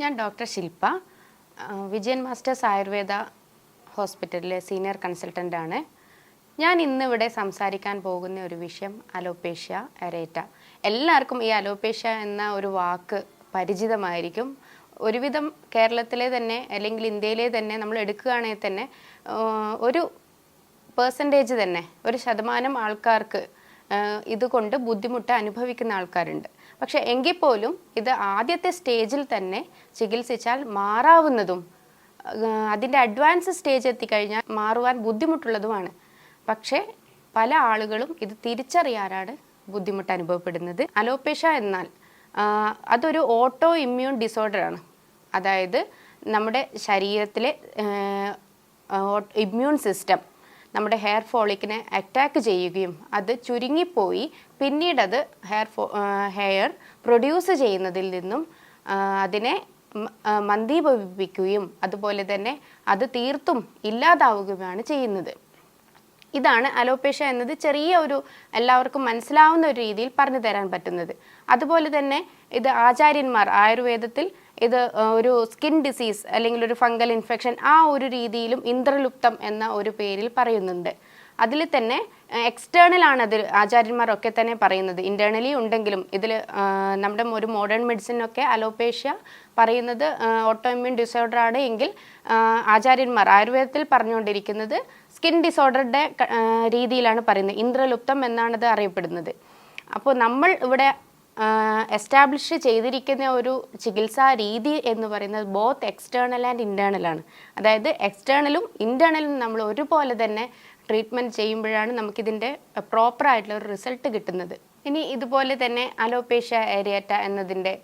ഞാൻ doctor Shilpa. Vijayan masters Ayurveda ഹോസ്പിറ്റലിലെ senior consultant ആണ്. ഞാൻ ഇന്നിവിടെ സംസാരിക്കാൻ പോകുന്ന ഒരു വിഷയം അലോപേഷ്യ എറേറ്റ എല്ലാവർക്കും ഈ അലോപേഷ്യ എന്ന ഒരു വാക്ക് പരിചിതമായിരിക്കും. ഒരുവിധം കേരളത്തിലെ തന്നെ അല്ലെങ്കിൽ ഇന്ത്യയിലെ തന്നെ നമ്മൾ എടുക്കുകയാണെങ്കിൽ തന്നെ ഒരു പേഴ്സന്റേജ് തന്നെ ഒരു ശതമാനം ആൾക്കാർക്ക് ഇതുകൊണ്ട് ബുദ്ധിമുട്ട് അനുഭവിക്കുന്ന ആൾക്കാരുണ്ട്. പക്ഷെ എങ്കിൽ പോലും ഇത് ആദ്യത്തെ സ്റ്റേജിൽ തന്നെ ചികിത്സിച്ചാൽ മാറാവുന്നതും അതിന്റെ അഡ്വാൻസ് സ്റ്റേജ് എത്തിക്കഴിഞ്ഞാൽ മാറുവാൻ ബുദ്ധിമുട്ടുള്ളതുമാണ്. പക്ഷേ പല ആളുകളും ഇത് തിരിച്ചറിയാനാണ് ബുദ്ധിമുട്ട് അനുഭവപ്പെടുന്നത്. അലോപേഷ എന്നാൽ അതൊരു ഓട്ടോ ഇമ്മ്യൂൺ ഡിസോർഡറാണ് അതായത് നമ്മുടെ ശരീരത്തിലെ ഇമ്മ്യൂൺ സിസ്റ്റം നമ്മുടെ ഹെയർ ഫോളിക്കിനെ അറ്റാക്ക് ചെയ്യുകയും അത് ചുരുങ്ങിപ്പോയി. പിന്നീട് അത് ഹെയർ ഫോ ഹെയർ പ്രൊഡ്യൂസ് ചെയ്യുന്നതിൽ നിന്നും അതിനെ മന്ദീഭവിപ്പിക്കുകയും അതുപോലെ തന്നെ അത് തീർത്തും ഇല്ലാതാവുകയുമാണ് ചെയ്യുന്നത്. ഇതാണ് അലോപേഷ്യ എന്നത് ചെറിയ ഒരു എല്ലാവർക്കും മനസ്സിലാവുന്ന ഒരു രീതിയിൽ പറഞ്ഞു തരാൻ പറ്റുന്നത്. അതുപോലെ തന്നെ ഇത് ആചാര്യന്മാർ ആയുർവേദത്തിൽ ഇത് ഒരു സ്കിൻ ഡിസീസ് അല്ലെങ്കിൽ ഒരു ഫംഗൽ ഇൻഫെക്ഷൻ ആ ഒരു രീതിയിലും ഇന്ദ്രലുപ്തം എന്ന ഒരു പേരിൽ പറയുന്നുണ്ട്. അതിൽ തന്നെ എക്സ്റ്റേണൽ ആണ് അത് ആചാര്യന്മാരൊക്കെ തന്നെ പറയുന്നത്. ഇന്റേണലി ഉണ്ടെങ്കിലും ഇതിൽ നമ്മുടെ ഒരു മോഡേൺ മെഡിസിനൊക്കെ അലോപേഷ്യ പറയുന്നത് ഓട്ടോ ഇമ്മ്യൂൺ ഡിസോർഡർ ആണ് എങ്കിൽ ആചാര്യന്മാർ ആയുർവേദത്തിൽ പറഞ്ഞുകൊണ്ടിരിക്കുന്നത് സ്കിൻ ഡിസോർഡറുടെ രീതിയിലാണ് പറയുന്നത്. ഇന്ദ്രലുപ്തം എന്നാണത് അറിയപ്പെടുന്നത്. അപ്പോൾ നമ്മൾ ഇവിടെ എസ്റ്റാബ്ലിഷ് ചെയ്തിരിക്കുന്ന ഒരു ചികിത്സാ രീതി എന്ന് പറയുന്നത് ബോത്ത് എക്സ്റ്റേണൽ ആൻഡ് ആണ്. അതായത് എക്സ്റ്റേണലും ഇന്റേർണലും നമ്മൾ ഒരുപോലെ തന്നെ ട്രീറ്റ്മെന്റ് ചെയ്യുമ്പോഴാണ് നമുക്കിതിന്റെ പ്രോപ്പർ ആയിട്ടുള്ള ഒരു റിസൾട്ട് കിട്ടുന്നത്. ഇനി ഇതുപോലെ തന്നെ അലോപേഷ്യ ഏരിയറ്റ എന്നതിന്റെ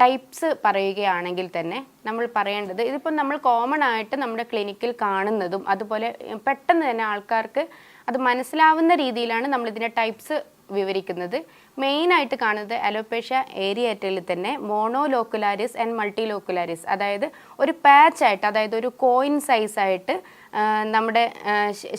ടൈപ്സ് പറയുകയാണെങ്കിൽ തന്നെ നമ്മൾ പറയേണ്ടത് ഇതിപ്പോൾ നമ്മൾ കോമൺ ആയിട്ട് നമ്മുടെ ക്ലിനിക്കിൽ കാണുന്നതും അതുപോലെ പെട്ടെന്ന് തന്നെ ആൾക്കാർക്ക് അത് മനസ്സിലാവുന്ന രീതിയിലാണ് നമ്മൾ ഇതിന്റെ ടൈപ്സ് വിവരിക്കുന്നത് മെയിനായിട്ട് കാണുന്നത് അലോപേഷ്യ ഏരിയറ്റയിൽ തന്നെ മോണോലോക്കുലാരിസ് ആൻഡ് മൾട്ടിലോക്കുലാരിസ് അതായത് ഒരു പാച്ച് ആയിട്ട് അതായത് ഒരു കോയിൻ സൈസ് ആയിട്ട് നമ്മുടെ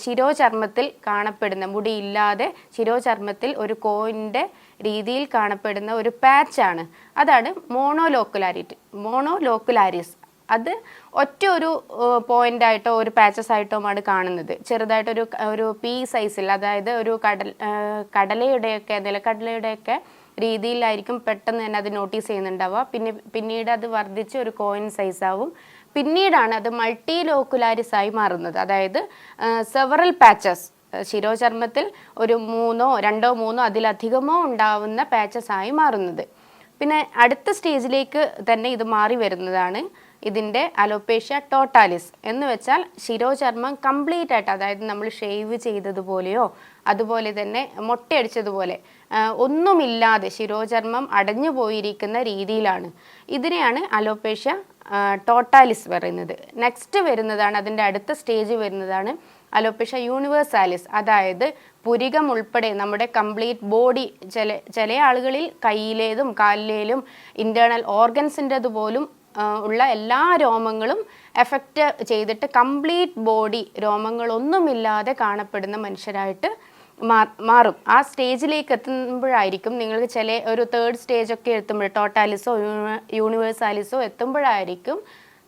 ശിരോചർമ്മത്തിൽ കാണപ്പെടുന്ന മുടിയില്ലാതെ ശിരോചർമ്മത്തിൽ ഒരു കോയിന്റെ രീതിയിൽ കാണപ്പെടുന്ന ഒരു പാച്ചാണ് അതാണ് മോണോലോക്കുലാരിറ്റി മോണോലോക്കുലാരിസ് അത് ഒറ്റ ഒരു പോയിന്റ് ആയിട്ടോ ഒരു പാച്ചസ് ആയിട്ടോ ആണ് കാണുന്നത്. ചെറുതായിട്ടൊരു ഒരു പീ സൈസിൽ അതായത് ഒരു കടൽ കടലയുടെയൊക്കെ നിലക്കടലയുടെയൊക്കെ രീതിയിലായിരിക്കും പെട്ടെന്ന് തന്നെ അത് നോട്ടീസ് ചെയ്യുന്നുണ്ടാവുക. പിന്നെ പിന്നീട് അത് വർദ്ധിച്ച് ഒരു കോയിൻ സൈസ് ആവും. പിന്നീടാണ് അത് മൾട്ടി ലോക്കുലാരിസ് ആയി മാറുന്നത്. അതായത് സെവറൽ പാച്ചസ് ശിരോചർമ്മത്തിൽ ഒരു മൂന്നോ രണ്ടോ മൂന്നോ അതിലധികമോ ഉണ്ടാവുന്ന പാച്ചസ് ആയി മാറുന്നത്. പിന്നെ അടുത്ത സ്റ്റേജിലേക്ക് തന്നെ ഇത് മാറി വരുന്നതാണ് ഇതിന്റെ അലോപേഷ്യ ടോട്ടാലിസ് എന്ന് വെച്ചാൽ ശിരോചർമ്മം കംപ്ലീറ്റ് ആയിട്ട് അതായത് നമ്മൾ ഷേവ് ചെയ്തതുപോലെയോ അതുപോലെ തന്നെ മൊട്ടയടിച്ചതുപോലെ ഒന്നുമില്ലാതെ ശിരോചർമ്മം അടഞ്ഞു പോയിരിക്കുന്ന രീതിയിലാണ്. ഇതിനെയാണ് അലോപേഷ്യ ടോട്ടാലിസ് പറയുന്നത്. നെക്സ്റ്റ് വരുന്നതാണ് അതിന്റെ അടുത്ത സ്റ്റേജ് വരുന്നതാണ് അലോപ്പിഷ യൂണിവേഴ്സാലിസ് അതായത് പുരികം ഉൾപ്പെടെ നമ്മുടെ കംപ്ലീറ്റ് ബോഡി ചില ചില ആളുകളിൽ കയ്യിലേതും കാലിലേലും ഇന്റേർണൽ ഓർഗൻസിന്റെത് പോലും ഉള്ള എല്ലാ രോമങ്ങളും എഫക്റ്റ് ചെയ്തിട്ട് കംപ്ലീറ്റ് ബോഡി രോമങ്ങളൊന്നുമില്ലാതെ കാണപ്പെടുന്ന മനുഷ്യരായിട്ട് മാറും. ആ സ്റ്റേജിലേക്ക് എത്തുമ്പോഴായിരിക്കും നിങ്ങൾക്ക് ചില ഒരു തേർഡ് സ്റ്റേജ് ഒക്കെ എത്തുമ്പോൾ ടോട്ടാലിസോ യൂണിവേഴ്സാലിസോ എത്തുമ്പോഴായിരിക്കും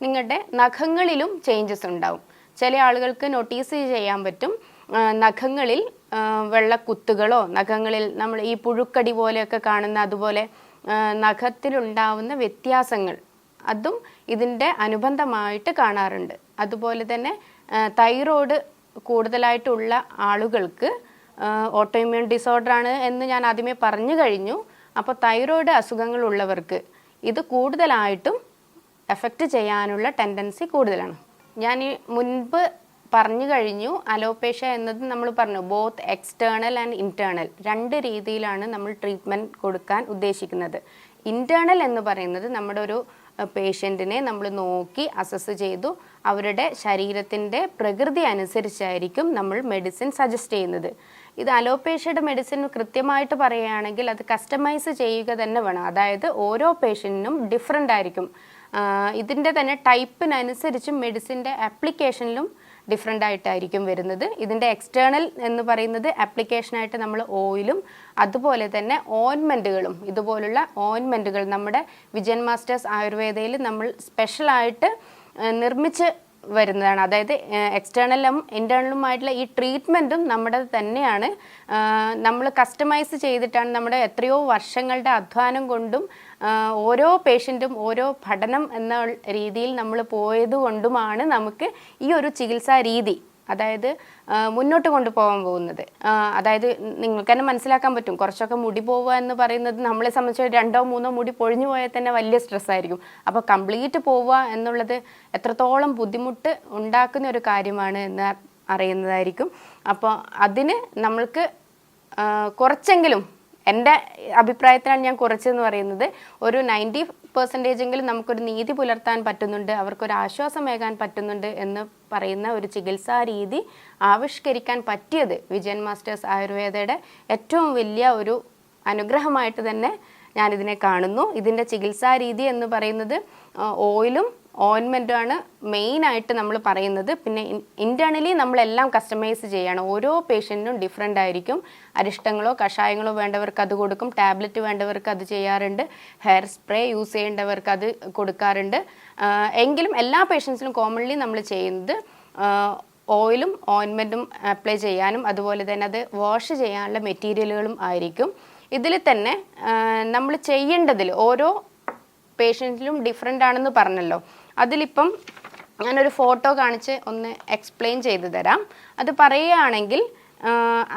നിങ്ങളുടെ നഖങ്ങളിലും ചേഞ്ചസ് ഉണ്ടാവും. ചില ആളുകൾക്ക് നോട്ടീസ് ചെയ്യാൻ പറ്റും. നഖങ്ങളിൽ വെള്ളക്കുത്തുകളോ നഖങ്ങളിൽ നമ്മൾ ഈ പുഴുക്കടി പോലെയൊക്കെ കാണുന്ന അതുപോലെ നഖത്തിലുണ്ടാവുന്ന വ്യത്യാസങ്ങൾ അതും ഇതിന്റെ അനുബന്ധമായിട്ട് കാണാറുണ്ട്. അതുപോലെ തന്നെ തൈറോയ്ഡ് കൂടുതലായിട്ടുള്ള ആളുകൾക്ക് ഓട്ടോ ഇമ്മ്യൂൺ ഡിസോർഡർ ആണ് എന്ന് ഞാൻ ആദ്യമേ പറഞ്ഞു കഴിഞ്ഞു. അപ്പോൾ തൈറോയിഡ് അസുഖങ്ങൾ ഉള്ളവർക്ക് ഇത് കൂടുതലായിട്ടും എഫക്റ്റ് ചെയ്യാനുള്ള ടെൻഡൻസി കൂടുതലാണ്. ഞാൻ ഈ മുൻപ് പറഞ്ഞു കഴിഞ്ഞു അലോപേഷ എന്നത് നമ്മൾ പറഞ്ഞു ബോത്ത് എക്സ്റ്റേണൽ ആൻഡ് ഇന്റേർണൽ രണ്ട് രീതിയിലാണ് നമ്മൾ ട്രീറ്റ്മെന്റ് കൊടുക്കാൻ ഉദ്ദേശിക്കുന്നത്. ഇന്റേർണൽ എന്ന് പറയുന്നത് നമ്മുടെ ഒരു പേഷ്യന്റിനെ നമ്മൾ നോക്കി അസസ് ചെയ്തു. അവരുടെ ശരീരത്തിന്റെ പ്രകൃതി അനുസരിച്ചായിരിക്കും നമ്മൾ മെഡിസിൻ സജസ്റ്റ് ചെയ്യുന്നത്. ഇത് അലോപേഷ്യയുടെ മെഡിസിൻ കൃത്യമായിട്ട് പറയുകയാണെങ്കിൽ അത് കസ്റ്റമൈസ് ചെയ്യുക തന്നെ വേണം. അതായത് ഓരോ പേഷ്യന്റിനും ഡിഫറെന്റ് ആയിരിക്കും. ഇതിന്റെ തന്നെ ടൈപ്പിനനുസരിച്ച് മെഡിസിന്റെ ആപ്ലിക്കേഷനിലും ഡിഫറെന്റ് ആയിട്ടായിരിക്കും വരുന്നത്. ഇതിന്റെ എക്സ്റ്റേണൽ എന്ന് പറയുന്നത് ആപ്ലിക്കേഷനായിട്ട് നമ്മൾ ഓയിലും അതുപോലെ തന്നെ ഓയിൻമെന്റുകളും ഇതുപോലുള്ള ഓയിൻമെന്റുകൾ നമ്മുടെ വിജയൻ മാസ്റ്റേഴ്സ് ആയുർവേദയിൽ നമ്മൾ സ്പെഷ്യലായിട്ട് നിർമ്മിച്ച് വരുന്നതാണ്. അതായത് എക്സ്റ്റേണലും ഇന്റേണലുമായിട്ടുള്ള ഈ ട്രീറ്റ്മെന്റും നമ്മുടെ തന്നെയാണ്. നമ്മൾ കസ്റ്റമൈസ് ചെയ്തിട്ടാണ് നമ്മുടെ എത്രയോ വർഷങ്ങളുടെ അധ്വാനം കൊണ്ടും ഓരോ പേഷ്യന്റും ഓരോ പഠനം എന്ന രീതിയിൽ നമ്മൾ പോയത് കൊണ്ടുമാണ് നമുക്ക് ഈ ഒരു ചികിത്സാ രീതി അതായത് മുന്നോട്ട് കൊണ്ടുപോകാൻ പോകുന്നത്. അതായത് നിങ്ങൾക്ക് തന്നെ മനസ്സിലാക്കാൻ പറ്റും. കുറച്ചൊക്കെ മുടി പോവുക എന്ന് പറയുന്നത് നമ്മളെ സംബന്ധിച്ച് രണ്ടോ മൂന്നോ മുടി പൊഴിഞ്ഞു പോയാൽ തന്നെ വലിയ സ്ട്രെസ് ആയിരിക്കും. അപ്പോൾ കംപ്ലീറ്റ് പോവുക എന്നുള്ളത് എത്രത്തോളം ബുദ്ധിമുട്ട് ഉണ്ടാക്കുന്ന ഒരു കാര്യമാണ് എന്ന് അറിയുന്നതായിരിക്കും. അപ്പോൾ അതിന് നമ്മൾക്ക് കുറച്ചെങ്കിലും എന്റെ അഭിപ്രായത്തിലാണ് ഞാൻ കുറച്ചെന്ന് പറയുന്നത്. ഒരു നയന്റി പെർസെന്റേജെങ്കിലും നമുക്കൊരു നീതി പുലർത്താൻ പറ്റുന്നുണ്ട് അവർക്കൊരു ആശ്വാസമേകാൻ പറ്റുന്നുണ്ട് എന്ന് പറയുന്ന ഒരു ചികിത്സാ രീതി ആവിഷ്കരിക്കാൻ പറ്റിയത് വിജയൻ മാസ്റ്റേഴ്സ് ആയുർവേദയുടെ ഏറ്റവും വലിയ ഒരു അനുഗ്രഹമായിട്ട് തന്നെ ഞാനിതിനെ കാണുന്നു. ഇതിന്റെ ചികിത്സാ രീതി എന്ന് പറയുന്നത് ഓയിലും ഓയിൻമെന്റുമാണ് മെയിനായിട്ട് നമ്മൾ പറയുന്നത്. പിന്നെ ഇന്റേർണലി നമ്മളെല്ലാം കസ്റ്റമൈസ് ചെയ്യണം. ഓരോ പേഷ്യന്റിനും ഡിഫറെന്റ് ആയിരിക്കും. അരിഷ്ടങ്ങളോ കഷായങ്ങളോ വേണ്ടവർക്ക് അത് കൊടുക്കും. ടാബ്ലറ്റ് വേണ്ടവർക്ക് അത് ചെയ്യാറുണ്ട്. ഹെയർ സ്പ്രേ യൂസ് ചെയ്യേണ്ടവർക്ക് അത് കൊടുക്കാറുണ്ട്. എങ്കിലും എല്ലാ പേഷ്യൻസിനും കോമൺലി നമ്മൾ ചെയ്യുന്നത് ഓയിലും ഓയിൻമെന്റും അപ്ലൈ ചെയ്യാനും അതുപോലെ തന്നെ അത് വാഷ് ചെയ്യാനുള്ള മെറ്റീരിയലുകളും ആയിരിക്കും. ഇതിൽ തന്നെ നമ്മൾ ചെയ്യേണ്ടതിൽ ഓരോ പേഷ്യന്റിലും ഡിഫറെന്റ് ആണെന്ന് പറഞ്ഞല്ലോ. അതിലിപ്പം ഞാനൊരു ഫോട്ടോ കാണിച്ച് ഒന്ന് എക്സ്പ്ലെയിൻ ചെയ്തു തരാം. അത് പറയുകയാണെങ്കിൽ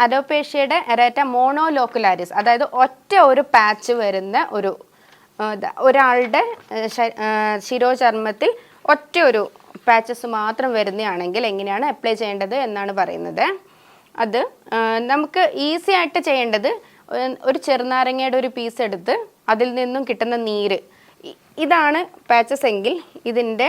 അലോപേഷ്യയുടെ എറേറ്റ മോണോലോക്കുലാരിസ് അതായത് ഒറ്റ ഒരു പാച്ച് വരുന്ന ഒരു ഒരാളുടെ ശിരോചർമ്മത്തിൽ ഒറ്റ ഒരു പാച്ചസ് മാത്രം വരുന്നതാണെങ്കിൽ എങ്ങനെയാണ് അപ്ലൈ ചെയ്യേണ്ടത് എന്നാണ് പറയുന്നത്. അത് നമുക്ക് ഈസി ആയിട്ട് ചെയ്യേണ്ടത് ഒരു- ചെറുനാരങ്ങയുടെ ഒരു പീസ് എടുത്ത് അതിൽ നിന്നും കിട്ടുന്ന നീര് ഇതാണ് പാച്ചസ് എങ്കിൽ ഇതിന്റെ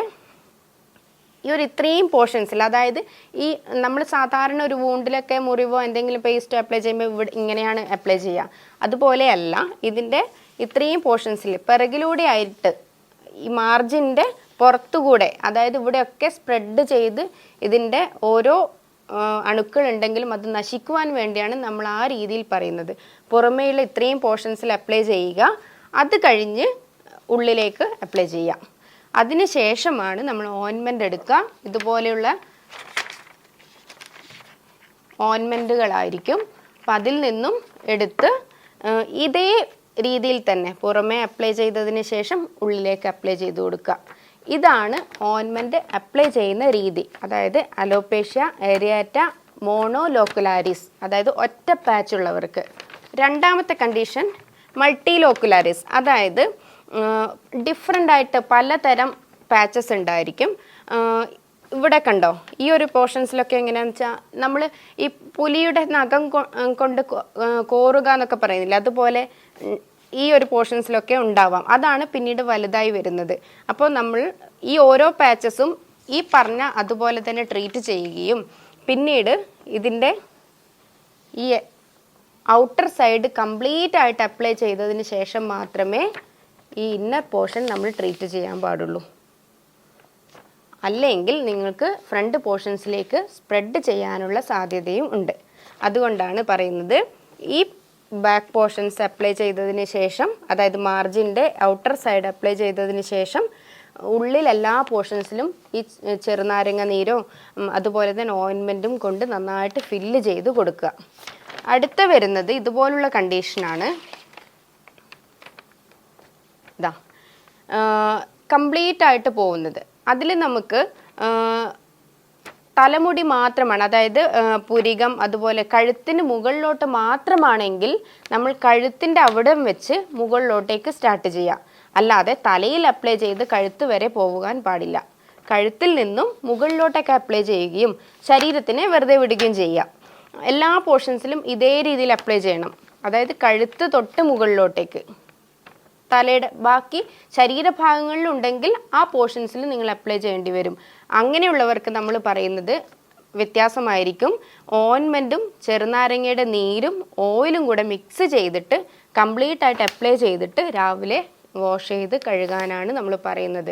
ഈ ഒരു ഇത്രയും പോർഷൻസിൽ അതായത് ഈ നമ്മൾ സാധാരണ ഒരു വൂണ്ടിലൊക്കെ മുറിവോ എന്തെങ്കിലും പേസ്റ്റോ അപ്ലൈ ചെയ്യുമ്പോൾ ഇവിടെ ഇങ്ങനെയാണ് അപ്ലൈ ചെയ്യുക. അതുപോലെയല്ല ഇതിന്റെ ഇത്രയും പോർഷൻസിൽ പിറകിലൂടെ ആയിട്ട് ഈ മാർജിന്റെ പുറത്തുകൂടെ അതായത് ഇവിടെയൊക്കെ സ്പ്രെഡ് ചെയ്ത് ഇതിന്റെ ഓരോ അണുക്കൾ ഉണ്ടെങ്കിലും അത് നശിക്കുവാൻ വേണ്ടിയാണ് നമ്മൾ ആ രീതിയിൽ പറയുന്നത്. പുറമേയുള്ള ഇത്രയും പോർഷൻസിൽ അപ്ലൈ ചെയ്യുക. അത് കഴിഞ്ഞ് ഉള്ളിലേക്ക് അപ്ലൈ ചെയ്യാം. അതിന് ശേഷമാണ് നമ്മൾ ഓയിൻമെന്റ് എടുക്കുക. ഇതുപോലെയുള്ള ഓയിൻമെന്റുകളായിരിക്കും അപ്പം അതിൽ നിന്നും എടുത്ത് ഇതേ രീതിയിൽ തന്നെ പുറമേ അപ്ലൈ ചെയ്തതിന് ശേഷം ഉള്ളിലേക്ക് അപ്ലൈ ചെയ്ത് കൊടുക്കുക. ഇതാണ് ഓയിൻമെന്റ് അപ്ലൈ ചെയ്യുന്ന രീതി. അതായത് അലോപേഷ്യ ഏരിയാറ്റ മോണോ ലോക്കുലാരിസ് അതായത് ഒറ്റ പാച്ച് ഉള്ളവർക്ക്. രണ്ടാമത്തെ കണ്ടീഷൻ മൾട്ടി ലോക്കുലാരിസ് അതായത് ഡിഫറെന്റ് ആയിട്ട് പലതരം പാച്ചസ് ഉണ്ടായിരിക്കും. ഇവിടെ കണ്ടോ? ഈ ഒരു പോർഷൻസിലൊക്കെ എങ്ങനെയാണെന്ന് വെച്ചാൽ നമ്മൾ ഈ പുലിയുടെ നഖം കൊണ്ട് കോറുക എന്നൊക്കെ പറയുന്നില്ല? അതുപോലെ ഈ ഒരു പോർഷൻസിലൊക്കെ ഉണ്ടാവാം. അതാണ് പിന്നീട് വലുതായി വരുന്നത്. അപ്പോൾ നമ്മൾ ഈ ഓരോ പാച്ചസും ഈ പറഞ്ഞ അതുപോലെ തന്നെ ട്രീറ്റ് ചെയ്യുകയും പിന്നീട് ഇതിന്റെ ഈ ഔട്ടർ സൈഡ് കംപ്ലീറ്റ് ആയിട്ട് അപ്ലൈ ചെയ്തതിന് ശേഷം മാത്രമേ ഈ ഇന്നർ പോർഷൻ നമ്മൾ ട്രീറ്റ് ചെയ്യാൻ പാടുള്ളൂ. അല്ലെങ്കിൽ നിങ്ങൾക്ക് ഫ്രണ്ട് പോർഷൻസിലേക്ക് സ്പ്രെഡ് ചെയ്യാനുള്ള സാധ്യതയും ഉണ്ട്. അതുകൊണ്ടാണ് പറയുന്നത് ഈ ബാക്ക് പോർഷൻസ് അപ്ലൈ ചെയ്തതിന് ശേഷം അതായത് മാർജിന്റെ ഔട്ടർ സൈഡ് അപ്ലൈ ചെയ്തതിന് ശേഷം ഉള്ളിൽ എല്ലാ പോർഷൻസിലും ഈ ചെറുനാരങ്ങ നീരോ അതുപോലെ തന്നെ ഓയിൻമെന്റും കൊണ്ട് നന്നായിട്ട് ഫില്ല് ചെയ്ത് കൊടുക്കുക. അടുത്ത വരുന്നത് ഇതുപോലുള്ള കണ്ടീഷനാണ്. ഇതാ കംപ്ലീറ്റ് ആയിട്ട് പോകുന്നത്. അതിൽ നമുക്ക് തലമുടി മാത്രമാണ് അതായത് പുരികം അതുപോലെ കഴുത്തിന് മുകളിലോട്ട് മാത്രമാണെങ്കിൽ നമ്മൾ കഴുത്തിന്റെ അവിടം വെച്ച് മുകളിലോട്ടേക്ക് സ്റ്റാർട്ട് ചെയ്യാം. അല്ലാതെ തലയിൽ അപ്ലൈ ചെയ്ത് കഴുത്ത് വരെ പോകാൻ പാടില്ല. കഴുത്തിൽ നിന്നും മുകളിലോട്ടൊക്കെ അപ്ലൈ ചെയ്യുകയും ശരീരത്തിനെ വെറുതെ വിടുകയും ചെയ്യാം. എല്ലാ പോർഷൻസിലും ഇതേ രീതിയിൽ അപ്ലൈ ചെയ്യണം. അതായത് കഴുത്ത് തൊട്ട് മുകളിലോട്ടേക്ക്. തലയുടെ ബാക്കി ശരീരഭാഗങ്ങളിലുണ്ടെങ്കിൽ ആ പോർഷൻസിൽ നിങ്ങൾ അപ്ലൈ ചെയ്യേണ്ടി വരും. അങ്ങനെയുള്ളവർക്ക് നമ്മൾ പറയുന്നത് വ്യത്യാസമായിരിക്കും. ഓയിൻമെന്റും ചെറുനാരങ്ങയുടെ നീരും ഓയിലും കൂടെ മിക്സ് ചെയ്തിട്ട് കംപ്ലീറ്റ് ആയിട്ട് അപ്ലൈ ചെയ്തിട്ട് രാവിലെ വാഷ് ചെയ്ത് കഴുകാനാണ് നമ്മൾ പറയുന്നത്.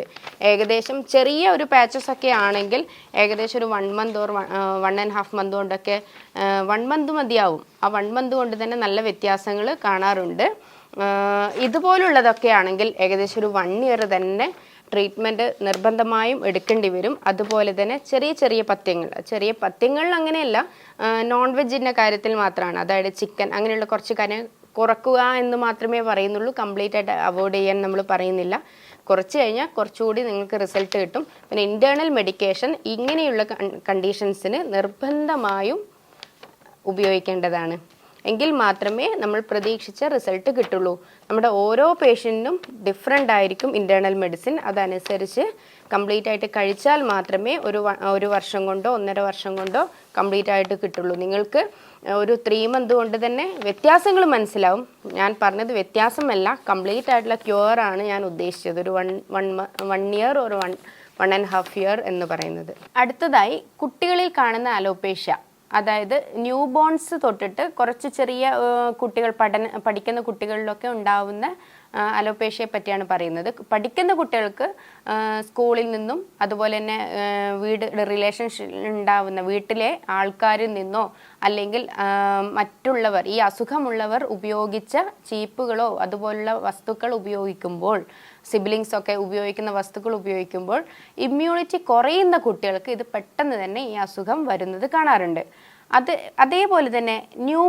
ഏകദേശം ചെറിയ ഒരു പാച്ചസ് ഒക്കെ ആണെങ്കിൽ ഏകദേശം ഒരു one month or one and half month കൊണ്ടൊക്കെ വൺ മന്ത് മതിയാവും. ആ വൺ മന്ത് കൊണ്ട് തന്നെ നല്ല വ്യത്യാസങ്ങൾ കാണാറുണ്ട്. ഇതുപോലുള്ളതൊക്കെ ആണെങ്കിൽ ഏകദേശം ഒരു വൺ ഇയർ തന്നെ ട്രീറ്റ്മെന്റ് നിർബന്ധമായും എടുക്കേണ്ടി വരും. അതുപോലെ തന്നെ ചെറിയ ചെറിയ പത്യങ്ങൾ ചെറിയ പത്യങ്ങളിൽ അങ്ങനെയല്ല നോൺ വെജിന്റെ കാര്യത്തിൽ മാത്രമാണ്. അതായത് ചിക്കൻ അങ്ങനെയുള്ള കുറച്ച് കാര്യം കുറക്കുക എന്ന് മാത്രമേ പറയുന്നുള്ളൂ. കംപ്ലീറ്റ് ആയിട്ട് അവോയ്ഡ് ചെയ്യാൻ നമ്മൾ പറയുന്നില്ല. കുറച്ച് കഴിഞ്ഞാൽ കുറച്ചുകൂടി നിങ്ങൾക്ക് റിസൾട്ട് കിട്ടും. പിന്നെ ഇന്റേർണൽ മെഡിക്കേഷൻ ഇങ്ങനെയുള്ള കണ്ടീഷൻസിന് നിർബന്ധമായും ഉപയോഗിക്കേണ്ടതാണ്. എങ്കിൽ മാത്രമേ നമ്മൾ പ്രതീക്ഷിച്ച റിസൾട്ട് കിട്ടുള്ളൂ. നമ്മുടെ ഓരോ പേഷ്യന്റിനും ഡിഫറെന്റ് ആയിരിക്കും ഇന്റേർണൽ മെഡിസിൻ അതനുസരിച്ച് കംപ്ലീറ്റ് ആയിട്ട് കഴിച്ചാൽ മാത്രമേ ഒരു ഒരു വർഷം കൊണ്ടോ ഒന്നര വർഷം കൊണ്ടോ കംപ്ലീറ്റ് ആയിട്ട് കിട്ടുള്ളൂ. നിങ്ങൾക്ക് ഒരു ത്രീ മന്ത് കൊണ്ട് തന്നെ വ്യത്യാസങ്ങൾ മനസ്സിലാവും. ഞാൻ പറഞ്ഞത് വ്യത്യാസമല്ല. കംപ്ലീറ്റ് ആയിട്ടുള്ള ക്യൂർ ആണ് ഞാൻ ഉദ്ദേശിച്ചത്. ഒരു വൺ വൺ വൺ ഇയർ ഒരു one one and half year എന്ന് പറയുന്നത്. അടുത്തതായി കുട്ടികളിൽ കാണുന്ന അലോപേഷ്യ അതായത് ന്യൂ ബോൺസ് തൊട്ടിട്ട് കുറച്ച് ചെറിയ കുട്ടികൾ പഠന പഠിക്കുന്ന കുട്ടികളിലൊക്കെ ഉണ്ടാവുന്ന അലോപേഷ്യയെ പറ്റിയാണ് പറയുന്നത്. പഠിക്കുന്ന കുട്ടികൾക്ക് സ്കൂളിൽ നിന്നും അതുപോലെ തന്നെ വീട് റിലേഷൻഷിപ്പ് ഉണ്ടാവുന്ന വീട്ടിലെ ആൾക്കാരിൽ നിന്നോ അല്ലെങ്കിൽ മറ്റുള്ളവർ ഈ അസുഖമുള്ളവർ ഉപയോഗിച്ച ചീപ്പുകളോ അതുപോലുള്ള വസ്തുക്കൾ ഉപയോഗിക്കുമ്പോൾ സിബ്ലിങ്സ് ഒക്കെ ഉപയോഗിക്കുന്ന വസ്തുക്കൾ ഉപയോഗിക്കുമ്പോൾ ഇമ്മ്യൂണിറ്റി കുറയുന്ന കുട്ടികൾക്ക് ഇത് പെട്ടെന്ന് തന്നെ ഈ അസുഖം വരുന്നത് കാണാറുണ്ട്. അത് അതേപോലെ തന്നെ ന്യൂ